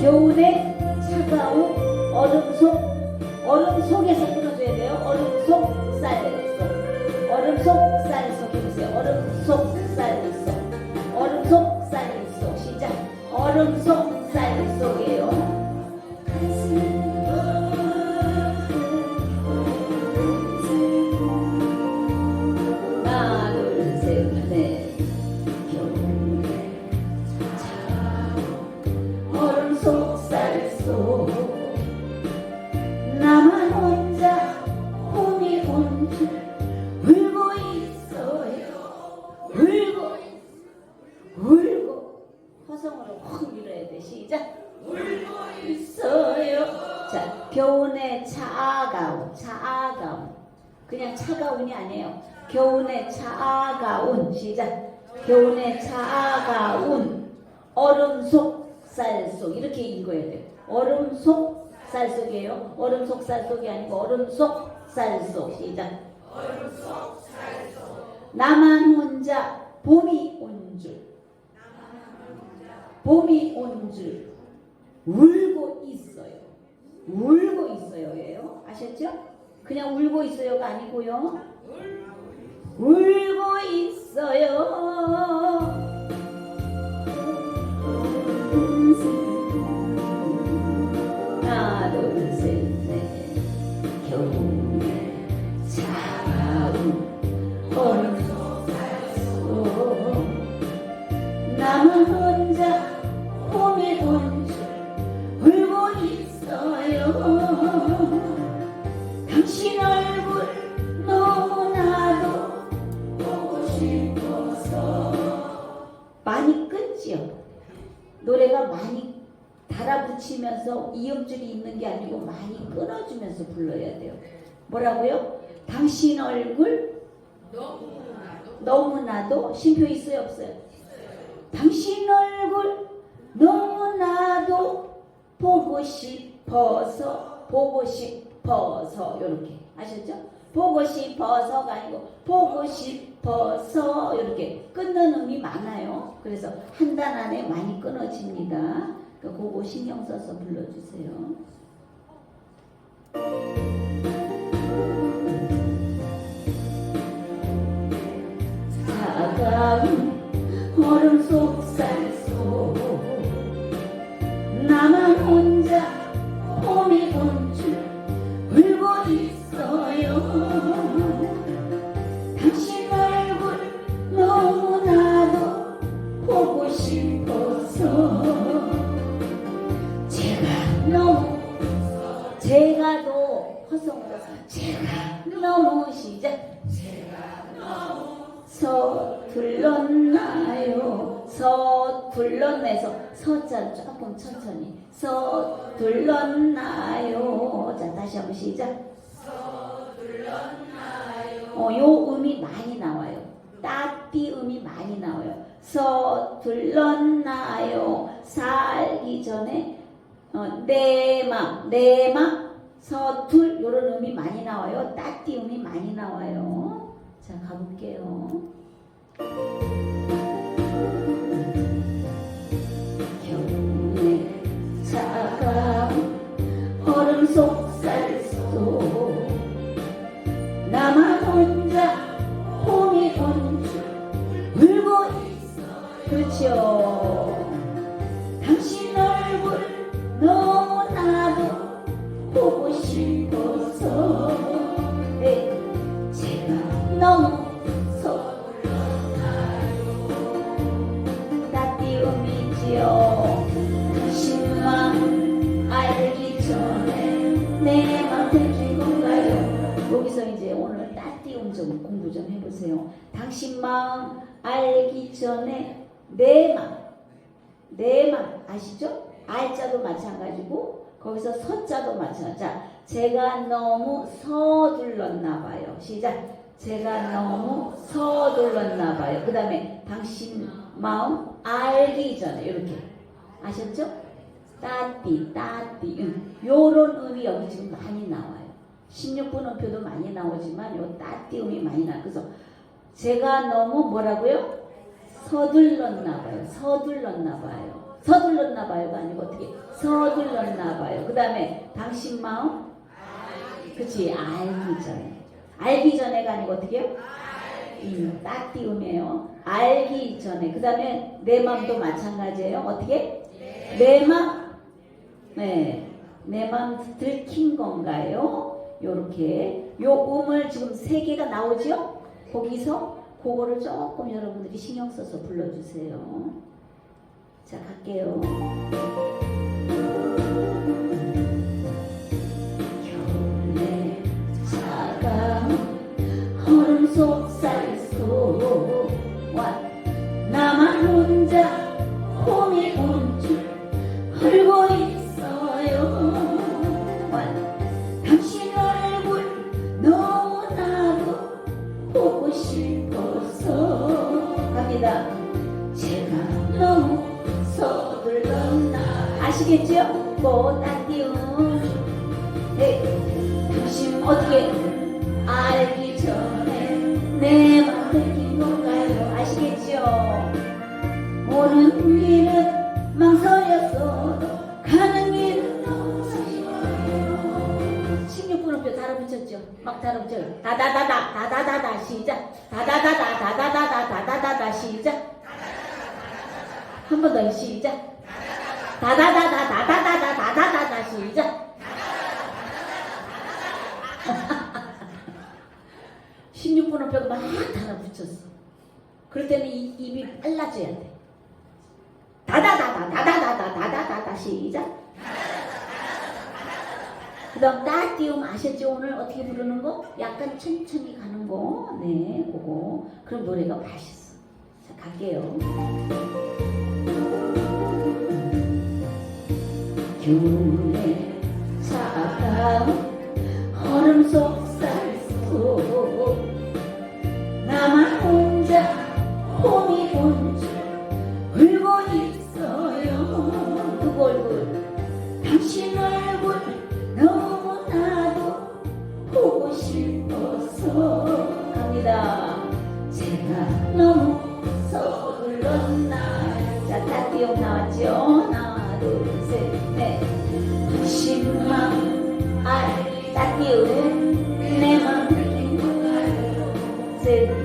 겨울에 차가운 얼음 속 얼음 속에서 끊어줘야 돼요. 얼음 속 쌀속 얼음 속 쌀속 해보세요. 얼음 속 쌀속 얼음 속 쌀속 시작. 얼음 속 겨운의 차가운 시작. 겨운의 차가운 얼음 속 쌀 속. 이렇게 읽어야 돼요. 얼음 속 쌀 속이에요. 얼음 속 쌀 속이 아니고 얼음 속 쌀 속. 시작. 나만 혼자 봄이 온 줄. 봄이 온 줄. 울고 있어요. 울고 있어요 예요? 아셨죠? 그냥 울고 있어요가 아니고요 울고 있어요 노래가 많이 달아붙이면서 이음줄이 있는 게 아니고 많이 끊어주면서 불러야 돼요 뭐라고요? 당신 얼굴 너무나도 쉼표 있어요 없어요? 당신 얼굴 너무나도 보고 싶어서 보고 싶어서 이렇게 아셨죠? 보고 싶어서가 아니고 보고 싶어서 이렇게 끊는 음이 많아요. 그래서 한 단 안에 많이 끊어집니다. 그 그거 신경 써서 불러주세요. 차가운 얼음 속쌀 당신 얼굴 너무나도 보고 싶어서 제가 너무 제가 도 허성으로 제가 너무 시작 서둘렀나요? 서둘렀네서 서자 조금 천천히 서둘렀나요? 자 다시 한번 시작. 어, 요 음이 많이 나와요. 따띠 음이 많이 나와요. 서둘렀나요? 살기 전에 어, 내맘 내맘 서툴 요런 음이 많이 나와요. 따띠 음이 많이 나와요. 자 가볼게요. 그렇죠 당신 얼굴 너무나도 보고 싶어서. 네, 제가 너무 따띠움이지요. 당신만 알기 전에 내맘 해주건가요? 여기서 이제 오늘 따띠움 좀 공부 좀 해보세요. 당신만 알기 전에 내 맘 내 맘 아시죠? 알자도 마찬가지고 거기서 서자도 마찬가지 자 제가 너무 서둘렀나 봐요 시작 제가 너무 서둘렀나 봐요. 그 다음에 당신 마음 알기 전에 이렇게 아셨죠? 따띠 따띠 응. 요런 음이 여기 지금 많이 나와요. 16분 음표도 많이 나오지만 요 따띠 음이 많이 나. 그래서 제가 너무 뭐라고요? 서둘렀나 봐요. 서둘렀나 봐요. 서둘렀나 봐요가 아니고 어떻게 서둘렀나 봐요. 그 다음에 당신 마음 그치 알기 전에 알기 전에가 아니고 어떻게요? 음, 딱 띄우네요. 알기 전에 그 다음에 내 마음도 마찬가지예요. 어떻게? 내 마음 네, 내 마음 들킨 건가요? 요렇게 요 음을 지금 세 개가 나오죠? 거기서 그거를 조금 여러분들이 신경 써서 불러주세요. 자 갈게요. 겨울에 차가운 얼음 속살 속 달아붙였죠? 막 달아붙여요 다다다다 다다다다 시작 다다다다 다다다다 다다다다 시작 한 번 더 시작 다다다다 다다다다 다다다다 시작 16분을 벽막 달아붙였어. 그럴 때는 이, 입이 빨라져야 돼. 다다다다 다다다다 다다다다 시작. 그 다음 따 띄움 아셨죠? 오늘 어떻게 부르는 거? 약간 천천히 가는 거. 네, 그거. 그럼 노래가 맛있어. 자, 갈게요. 겨울에 차가운 얼음 속살 속 나만 혼자 봄이 온줄 울고 있어요 그 얼굴 당신 얼굴 너무나도 보고 싶어서. 갑니다. 제가 너무 서둘렀나 자 다띠용 나왔죠? 하나 둘 셋넷. 당신만 알다 띄우는 내맘 셋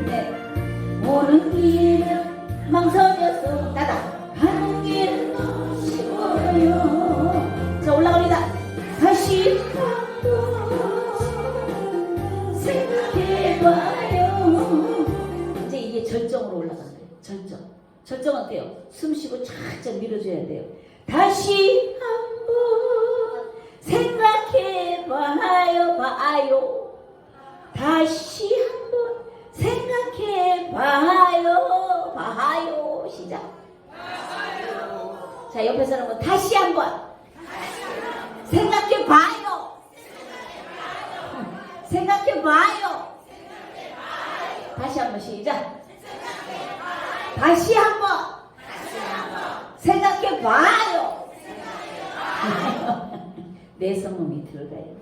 밀어줘야 돼요. 다시 한번 생각해봐요. 봐요 다시 한번 생각해봐요. 봐요. 시작. 자 옆에 사람은 다시 한번 생각해봐요. 생각해봐요. 다시 한번 시작. 다시 한번 é o momento, velho.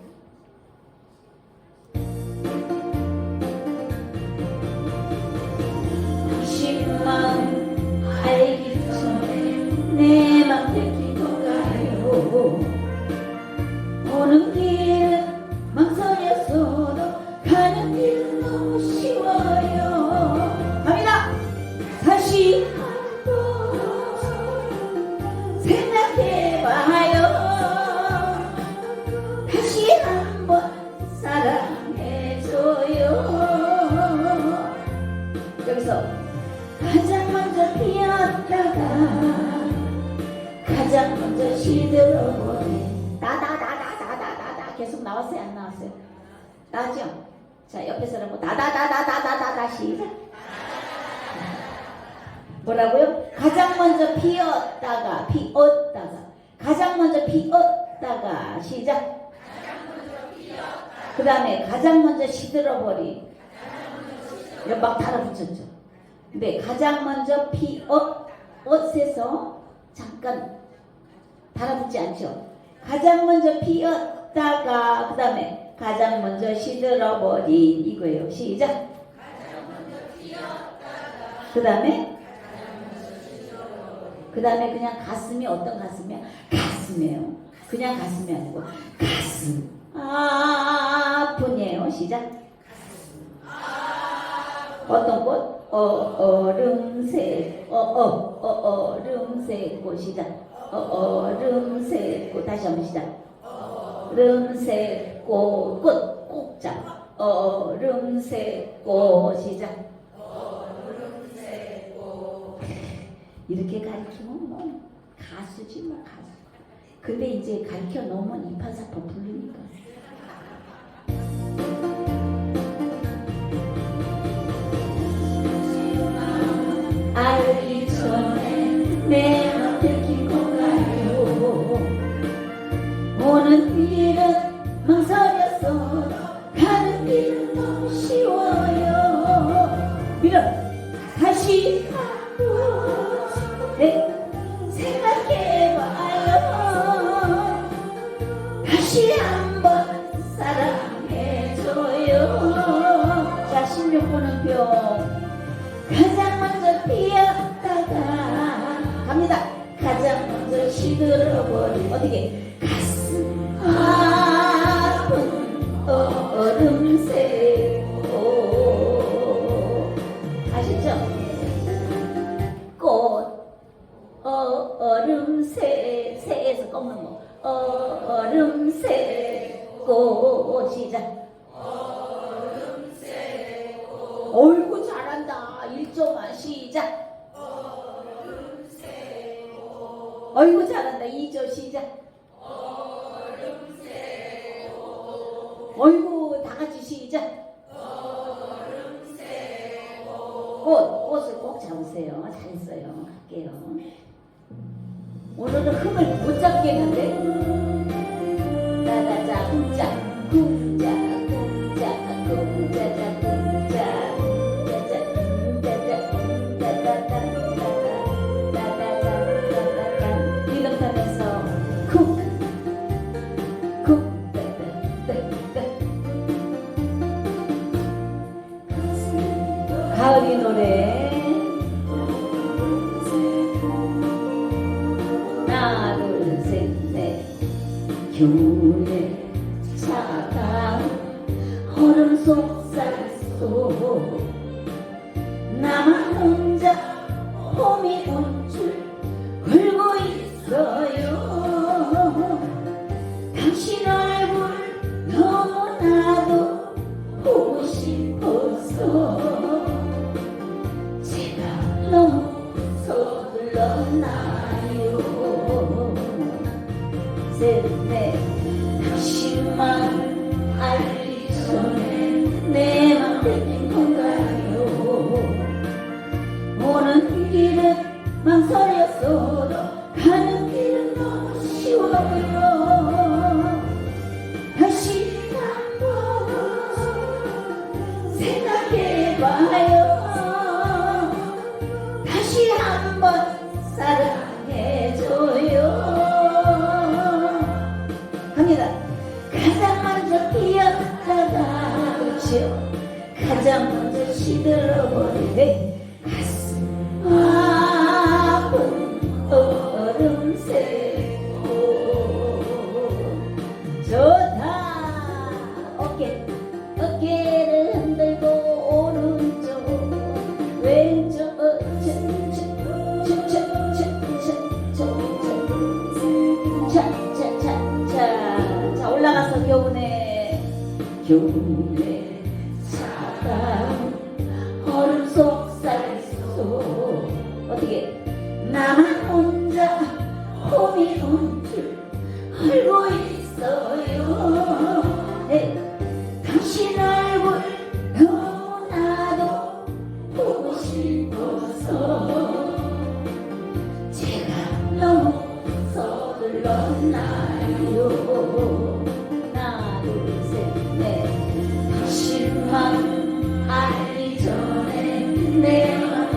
가장 먼저 시들어 보네 나다다다다다다다 계속 나왔어요 안 나왔어요? 나죠? 자 옆에 사람하고 나다다다다다다다 시작 뭐라고요? 가장 먼저 피었다가 피었다가 가장 먼저 피었다가 시작 그 다음에 가장 먼저 시들어버린 막 달아붙였죠 근데 가장 먼저 피옷 옷에서 잠깐 달라붙지 않죠. 가장 먼저 피었다가 그 다음에 가장 먼저 시들어버린 이거예요. 시작. 그 다음에 그 다음에 그냥 가슴이 어떤 가슴이야? 가슴이에요. 그냥 가슴이 아니고 가슴 아뿐이에요. 시작. 어떤 꽃? 어, 얼음새 어, 어, 어, 얼음새 꽃이다. 어, 얼음새 꽃. 다시 한번 시작. 얼음새 꽃, 꽃, 꽃자. 얼음새 꽃. 시작 이렇게 가르치면 뭐 가수지 뭐 가수. 근데 이제 가르쳐 놓으면 이파사파 부르니까. 내 앞에 길고가요. 오는 길은 망설였어. 가는 길은 너무 쉬워요. 갑니다. 가장 먼저 시도를 하고 어떻게 어이구 잘한다. 2절 시작. 어이구 다 같이 시작. 꽃, 꽃을 꼭 잡으세요. 잘했어요. 갈게요. 오늘은 흠을 못 잡겠는데. 봄이 온 가는 길은 망설였어도 가는 길은 너무 쉬워요.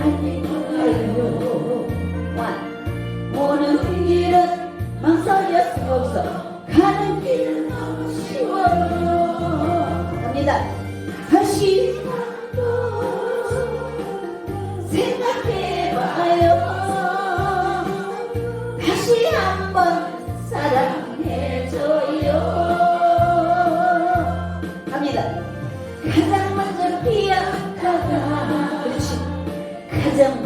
Amen. 가